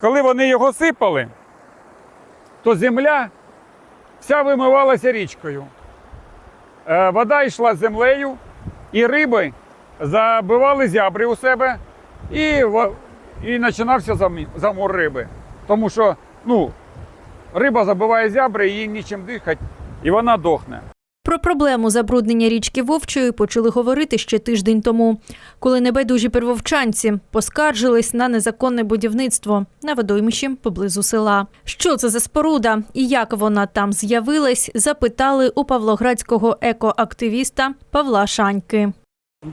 Коли вони його сипали, то земля вся вимивалася річкою. Е, Вода йшла землею, і риби забивали зябри у себе, і, і починався замор риби. Тому що ну, риба забиває зябри, їй нічим дихати, і вона дохне. Про проблему забруднення річки Вовчої почали говорити ще тиждень тому, коли небайдужі первовчанці поскаржились на незаконне будівництво на водоймищі поблизу села. Що це за споруда і як вона там з'явилась, запитали у павлоградського екоактивіста Павла Шаньки.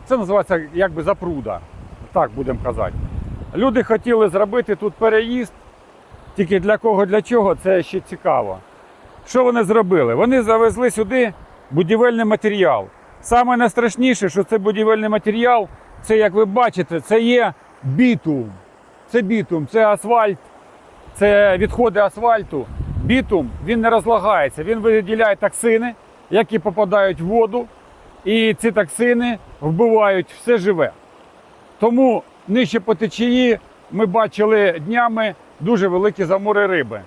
Це називається якби запруда, так будемо казати. Люди хотіли зробити тут переїзд, тільки для кого, для чого, це ще цікаво. Що вони зробили? Вони завезли сюди будівельний матеріал. Саме найстрашніше, що це будівельний матеріал, це, як ви бачите, це є бітум. Це бітум, це асфальт, це відходи асфальту. Бітум він не розлагається, він виділяє токсини, які попадають в воду, і ці токсини вбивають все живе. Тому нижче по течії ми бачили днями дуже великі замори риби.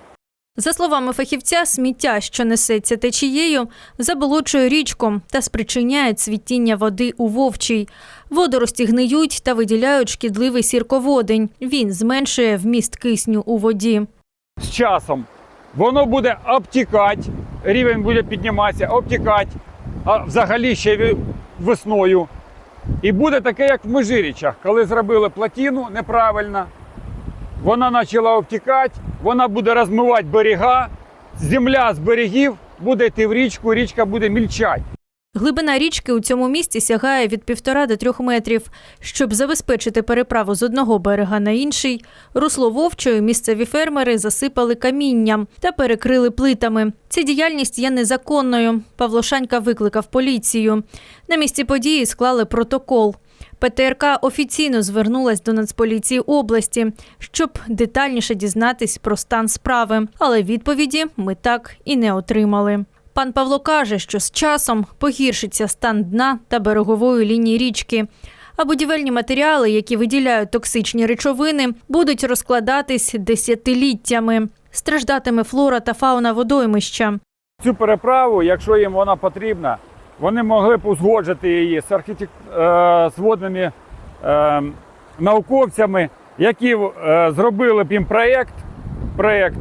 За словами фахівця, сміття, що несеться течією, заболочує річку та спричиняє цвітіння води у вовчій. Водорості гниють та виділяють шкідливий сірководень. Він зменшує вміст кисню у воді. З часом воно буде обтікати, рівень буде підніматися, обтікати, а взагалі ще весною. І буде таке, як в Межирічах, коли зробили плотину неправильно, вона почала обтікати, вона буде розмивати берега, земля з берегів буде йти в річку, річка буде мільчати. Глибина річки у цьому місці сягає від півтора до трьох метрів. Щоб забезпечити переправу з одного берега на інший, русло вовчою місцеві фермери засипали камінням та перекрили плитами. Ця діяльність є незаконною. Павло Шанька викликав поліцію. На місці події склали протокол. ПТРК офіційно звернулась до Нацполіції області, щоб детальніше дізнатись про стан справи, але відповіді ми так і не отримали. Пан Павло каже, що з часом погіршиться стан дна та берегової лінії річки. А будівельні матеріали, які виділяють токсичні речовини, будуть розкладатись десятиліттями. Страждатиме флора та фауна водоймища. Цю переправу, якщо їм вона потрібна, вони могли б узгоджити її з, архітек... е, з водними е, науковцями, які е, зробили б їм проєкт, проєкт,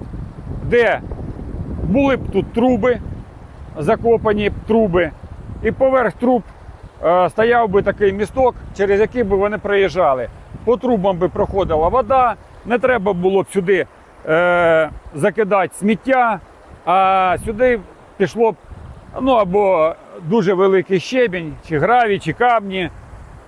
де були б тут труби, закопані б труби, і поверх труб е, стояв би такий місток, через який би вони проїжджали. По трубам би проходила вода, не треба було б сюди е, закидати сміття, а сюди пішло б ну, або дуже великий щебінь, чи гравій, чи камні.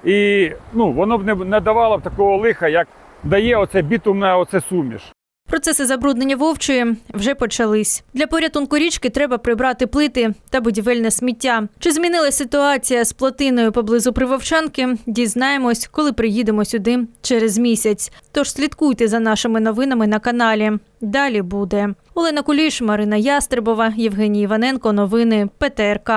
І ну, воно б не, не давало б такого лиха, як дає оце бітумна оце суміш. Процеси забруднення вовчої вже почались. Для порятунку річки треба прибрати плити та будівельне сміття. Чи змінилася ситуація з плотиною поблизу Привовчанки? Дізнаємось, коли приїдемо сюди через місяць. Тож слідкуйте за нашими новинами на каналі. Далі буде Олена Куліш, Марина Ястребова, Євгеній Іваненко. Новини ПТРК.